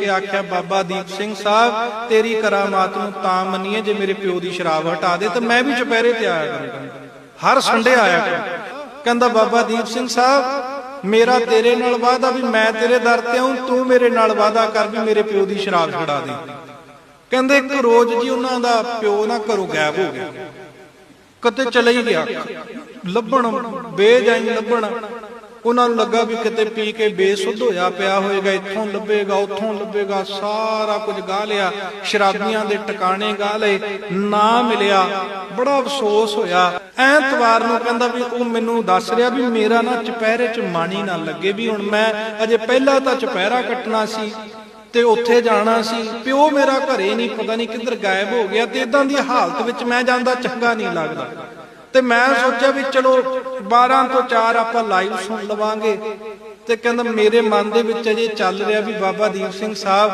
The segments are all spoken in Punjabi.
ਕੇ ਆਖਿਆ, ਬਾਬਾ ਦੀਪ ਸਿੰਘ ਸਾਹਿਬ, ਤੇਰੀ ਕਰਾਮਾਤ ਨੂੰ ਤਾਂ ਮੰਨੀਏ ਜੇ ਮੇਰੇ ਪਿਓ ਦੀ ਸ਼ਰਾਬ ਹਟਾ ਦੇ ਤੇ ਮੈਂ ਵੀ ਚੁਪਹਿਰੇ ਤੇ ਆਇਆ ਕਰਾਂਗਾ ਹਰ ਸੰਡੇ ਆਇਆ ਕਰਾਂ। ਕਹਿੰਦਾ, ਬਾਬਾ ਦੀਪ ਸਿੰਘ ਸਾਹਿਬ, ਮੇਰਾ ਤੇਰੇ ਨਾਲ ਵਾਅਦਾ ਵੀ ਮੈਂ ਤੇਰੇ ਦਰ ਤੇ ਆਉਂ ਤੂੰ ਮੇਰੇ ਨਾਲ ਵਾਅਦਾ ਕਰ ਵੀ ਮੇਰੇ ਪਿਓ ਦੀ ਸ਼ਰਾਬ ਛੁਡਾ ਦੇ। ਕਹਿੰਦੇ, ਇੱਕ ਰੋਜ਼ ਜੀ ਉਹਨਾਂ ਦਾ ਪਿਓ ਨਾ ਘਰੋਂ ਗਾਇਬ ਹੋ ਗਿਆ। ਕਿਤੇ ਚਲੇ ਹੀ ਗਿਆ। ਲੱਭਣ, ਬੇਜਾਈ ਲੱਭਣ। ਉਹਨਾਂ ਨੂੰ ਲੱਗਾ ਵੀ ਕਿਤੇ ਪੀ ਕੇ ਬੇਸੁੱਧ ਹੋਇਆ ਪਿਆ ਹੋਏਗਾ, ਇੱਥੋਂ ਲੱਭੇਗਾ, ਉੱਥੋਂ ਲੱਭੇਗਾ, ਸਾਰਾ ਕੁਝ ਗਾ ਲਿਆ, ਸ਼ਰਾਬੀਆਂ ਦੇ ਟਿਕਾਣੇ ਗਾ ਲਏ, ਨਾ ਮਿਲਿਆ, ਬੜਾ ਅਫਸੋਸ ਹੋਇਆ। ਐਤਵਾਰ ਨੂੰ ਕਹਿੰਦਾ ਵੀ ਉਹ ਮੈਨੂੰ ਦੱਸ ਰਿਹਾ ਵੀ ਮੇਰਾ ਨਾ ਚੁਪਹਿਰੇ 'ਚ ਮਾਣੀ ਨਾ ਲੱਗੇ ਵੀ ਹੁਣ ਮੈਂ ਅਜੇ ਪਹਿਲਾਂ ਤਾਂ ਚੁਪਹਿਰਾ ਕੱਟਣਾ ਸੀ ਤੇ ਉੱਥੇ ਜਾਣਾ ਸੀ, ਪਿਓ ਮੇਰਾ ਘਰੇ ਨਹੀਂ, ਪਤਾ ਨਹੀਂ ਕਿੱਧਰ ਗਾਇਬ ਹੋ ਗਿਆ ਤੇ ਇਦਾਂ ਦੀ ਹਾਲਤ ਵਿੱਚ ਮੈਂ ਜਾਂਦਾ ਚੰਗਾ ਨਹੀਂ ਲੱਗਦਾ। ਤੇ ਮੈਂ ਸੋਚਿਆ ਵੀ ਚਲੋ 12 ਤੋਂ 4 ਆਪਾਂ ਲਾਈਵ ਸੁਣ ਲਵਾਂਗੇ। ਤੇ ਕਹਿੰਦਾ ਮੇਰੇ ਮਨ ਦੇ ਵਿੱਚ ਅਜੇ ਚੱਲ ਰਿਹਾ ਵੀ ਬਾਬਾ ਦੀਪ ਸਿੰਘ ਸਾਹਿਬ,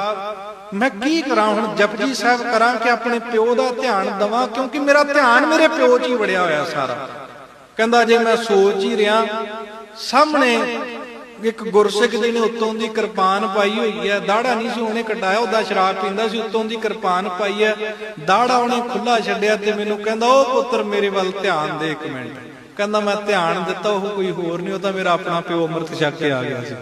ਮੈਂ ਕੀ ਕਰਾਂ ਹੁਣ, ਜਪਜੀ ਸਾਹਿਬ ਕਰਾਂ ਕਿ ਆਪਣੇ ਪਿਓ ਦਾ ਧਿਆਨ ਦਵਾਂ, ਕਿਉਂਕਿ ਮੇਰਾ ਧਿਆਨ ਮੇਰੇ ਪਿਓ 'ਚ ਹੀ ਵੜਿਆ ਹੋਇਆ ਸਾਰਾ। ਕਹਿੰਦਾ ਜੇ ਮੈਂ ਸੋਚ ਹੀ ਰਿਹਾ, ਸਾਹਮਣੇ ਇੱਕ ਗੁਰਸਿੱਖ ਜੀ ਨੇ ਉੱਤੋਂ ਦੀ ਕਿਰਪਾਨ ਪਾਈ ਹੋਈ ਹੈ। ਦਾੜਾ ਨਹੀਂ ਸੀ ਉਹਨੇ ਕਟਾਇਆ ਉਹਦਾ ਸ਼ਰਾਬ ਪੀਂਦਾ ਸੀ, ਉੱਤੋਂ ਦੀ ਕਿਰਪਾਨ ਪਾਈ ਹੈ। ਦਾੜਾ ਉਹਨੇ ਖੁੱਲਾ ਛੱਡਿਆ ਤੇ ਮੈਨੂੰ ਕਹਿੰਦਾ ਉਹ ਪੁੱਤਰ ਮੇਰੇ ਵੱਲ ਧਿਆਨ ਦੇ ਇੱਕ ਮਿੰਟ। ਕਹਿੰਦਾ, ਮੈਂ ਧਿਆਨ ਦਿੱਤਾ, ਉਹ ਕੋਈ ਹੋਰ ਨਹੀਂ, ਉਹ ਤਾਂ ਮੇਰਾ ਆਪਣਾ ਪਿਓ ਅੰਮ੍ਰਿਤ ਛਕ ਕੇ ਆ ਗਿਆ ਸੀ।